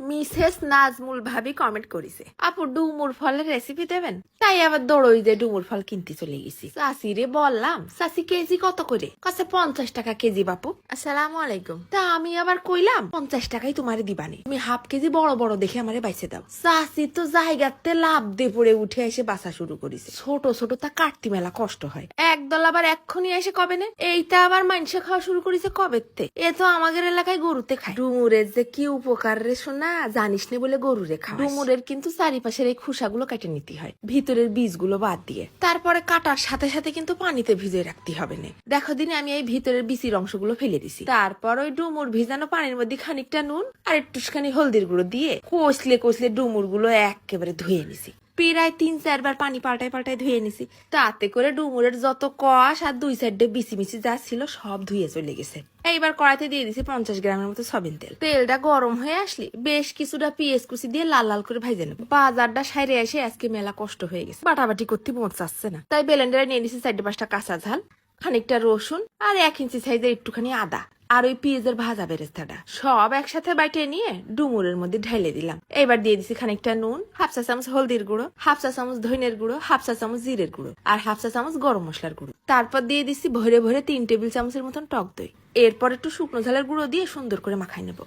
Mrs Nazmul ভাবি comment করেছে। আপু ডুমুর ফলের রেসিপি দেবেন? তাই আবার দৌড়ই যে ডুমুর ফল কিনতে চলে গেছি। চাষি রে বললাম চাষি কেজি কত করে? কাছে পঞ্চাশ টাকা কেজি বাপু। আসসালামু আলাইকুম। তা আমি আবার কইলাম পঞ্চাশ টাকাই তোমার দিবানি। তুমি হাফ কেজি বড় বড় দেখে আমারে বাইছে দাও। চাষি তো জায়গাতে লাভ দিয়ে পড়ে উঠে এসে বাসা শুরু করেছে। ছোট ছোট তা কাটতি মেলা কষ্ট হয়। একদল আবার এক্ষুনি এসে কবে নে? এইটা আবার মাংস খাওয়া শুরু করেছে কবেতে এ তো আমাদের এলাকায় গরুতে খায়। ডুমুরের যে কি উপকার রে শোনা জানিস নে বলে গরু রেখা খাওয়া ডুমুরের কিন্তু চারিপাশের এই খোসাগুলো কেটে নিতে হয়। ভিতরের বীজগুলো বাদ দিয়ে। তারপরে কাটার সাথে সাথে কিন্তু পানিতে ভিজে রাখতে হবে না। দেখো দিনে আমি এই ভিতরের বিচির অংশগুলো ফেলে দিছি। তারপর ওই ডুমুর ভিজানো পানির মধ্যে খানিকটা নুন আর একটুখানি হলদির গুঁড়ো দিয়ে কষলে কষলে ডুমুরগুলো একেবারে ধুয়ে নিছি। প্রায় তিন চারবার পানি পাল্টায় পাল্টায় ধুয়ে নিছি। তাতে করে ডুমুরের যত কষ আর দুই সাইডে বিচি মিচি যা ছিল সব ধুয়ে চলে গেছে। এইবার কড়াইতে দিয়ে দিছি পঞ্চাশ গ্রামের মতো সবিন তেল। তেলটা গরম হয়ে আসলে বেশ কিছুটা পেঁয়াজ কুচি দিয়ে লাল লাল করে ভাজে নেব। বাজারটা সাইরে এসে আজকে মেলা কষ্ট হয়ে গেছে। বাটাবাটি করতে মন চাচ্ছে না। তাই বেলেন্ডারে নিয়ে নিছি চারটে পাঁচটা কাঁচা ঝাল, খানিকটা রসুন আর এক ইঞ্চি সাইজের একটুখানি আদা। আর ওই পেঁয়াজের ভাজা বেরেস্তাটা। সব একসাথে বাইটে নিয়ে ডুমুরের মধ্যে ঢেলে দিলাম। এবার দিয়ে দিছি খানিকটা নুন, হাফ চা চামচ হলদির গুঁড়ো, হাফ চা চামচ ধইনের গুঁড়ো, হাফ চা চামচ জিরের গুঁড়ো আর হাফ চা চামচ গরম মশলার গুঁড়ো। তারপর দিয়ে দিছি ভরে ভরে তিন টেবিল চামচের মতন টক দই। এরপর একটু শুকনো ঝালের গুঁড়ো দিয়ে সুন্দর করে মাখাই নেব।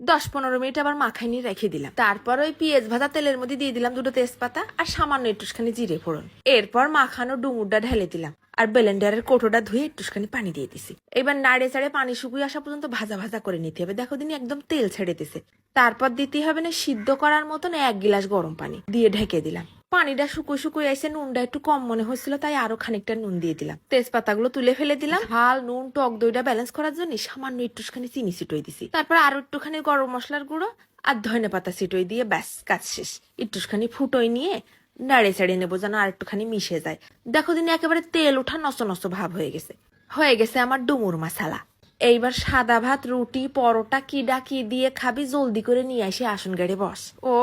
দশ পনেরো মিনিট আবার মাখাই নিয়ে রেখে দিলাম। তারপর ওই পেঁয়াজ ভাজা তেলের মধ্যে দিয়ে দিলাম দুটো তেজপাতা আর সামান্য একটুখানি জিরে ফোড়ন। এরপর মাখানো ডুমুরটা ঢেলে দিলাম। আর ব্লেন্ডারের কোটোটা ধুয়ে একটুখানি পানি দিয়ে দিছি। এবার নাড়ে চাড়ে পানি শুকিয়ে আসা পর্যন্ত ভাজা ভাজা করে নিতে হবে। দেখো দিন একদম তেল ছেড়ে দিছে। তারপর দিতে হবে না সিদ্ধ করার মতন এক গিলাস গরম পানি দিয়ে ঢেকে দিলাম। পানিটা শুকো শুকো এসে নুনটা একটু কম মনে হচ্ছিল, তাই আরও খানিকটা নুন দিয়ে দিলাম। তেজপাতাগুলো তুলে ফেলে দিলাম। ঝাল, নুন, টক, দইটা ব্যালেন্স করার জন্য সামান্য একটুখানি চিনি ছিটোই দিছি। তারপর আরও একটুখানি গরম মশলার গুঁড়ো আর ধনে পাতা ছিটোই দিয়ে ব্যাস, কাজ শেষ। একটুখানি ফুটোই নিয়ে নাড়ে চাড়িয়ে নেব যেন আর একটুখানি মিশে যায়। দেখো দিন একেবারে তেল ওঠা নষ্ট নষ্ট ভাব হয়ে গেছে। হয়ে গেছে আমার ডুমুর মশালা। এইবার সাদা ভাত, রুটি, পরোটা কি ডাকি দিয়ে খাবি, জলদি করে নিয়ে আসি আসন গাড়ি বস। ও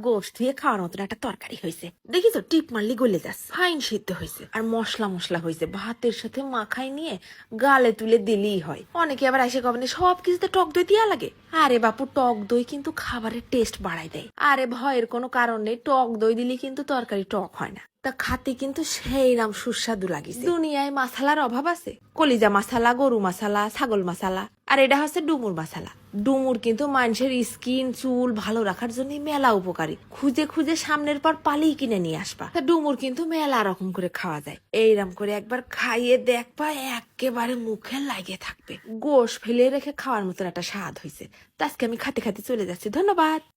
গোশ দিয়ে খাওয়ার মতন একটা তরকারি হয়েছে। দেখি তো, টিপ মারলি গলে যাচ্ছে ফাইন সিদ্ধ হয়েছে। আর মশলা মশলা হয়েছে। ভাতের সাথে মাখাই নিয়ে গালে তুলে দিলেই হয়। অনেকে আবার এসে কবেন সব কিছুতে টক দই দিয়া লাগে। আরে বাপু, টক দই কিন্তু খাবারের টেস্ট বাড়াই দেয়। আরে ভয়ের কোনো কারণ নেই। টক দই দিলে কিন্তু তরকারি টক হয় না। তা খাতে কিন্তু সেই নাম সুস্বাদু লাগিছে। দুনিয়ায় মাসালার অভাব আছে। কলিজা মাসালা গরু মাসালা ছাগল মাসালা আর এটা হচ্ছে ডুমুর মশালা। ডুমুর কিন্তু মানুষের স্কিন, চুল ভালো রাখার জন্য মেলা উপকারী। খুঁজে খুঁজে সামনের পর পালিয়ে কিনে নিয়ে আসবা। ডুমুর কিন্তু মেলা রকম করে খাওয়া যায়। এইরকম করে একবার খাইয়ে দেখবা একেবারে মুখে লাগিয়ে থাকবে। গোশ ফেলে রেখে খাওয়ার মতন একটা স্বাদ হয়েছে আজকে আমি খাতে খাতে চলে যাচ্ছি। ধন্যবাদ।